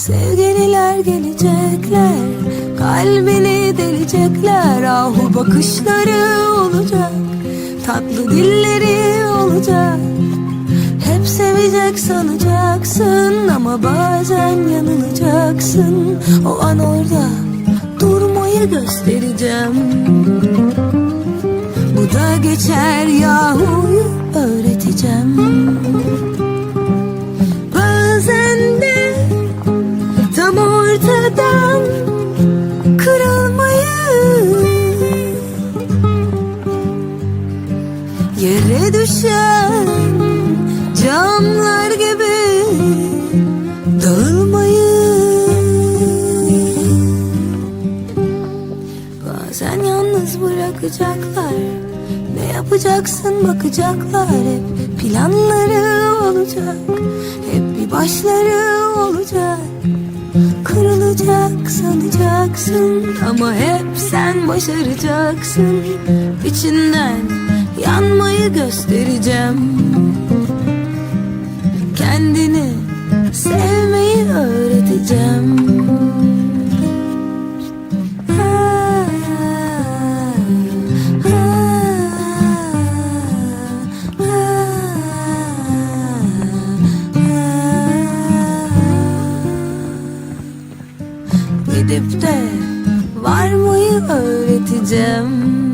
Sevgililer gelecekler Kalbini delecekler. Ahu bakışları olacak Tatlı dilleri olacak. Hep sevecek sanacaksın Ama bazen yanılacaksın. O an orada durmayı göstereceğim. Bu da geçer yahuyu öğreteceğim Yere düşen camlar gibi dağılmayı Bazen yalnız bırakacaklar Ne yapacaksın bakacaklar. Hep planları olacak Hep bir başları olacak. Kırılacak sanacaksın Ama hep sen başaracaksın. İçinden Yanmayı göstereceğim. Kendini sevmeyi öğreteceğim. Gidip de varmayı öğreteceğim?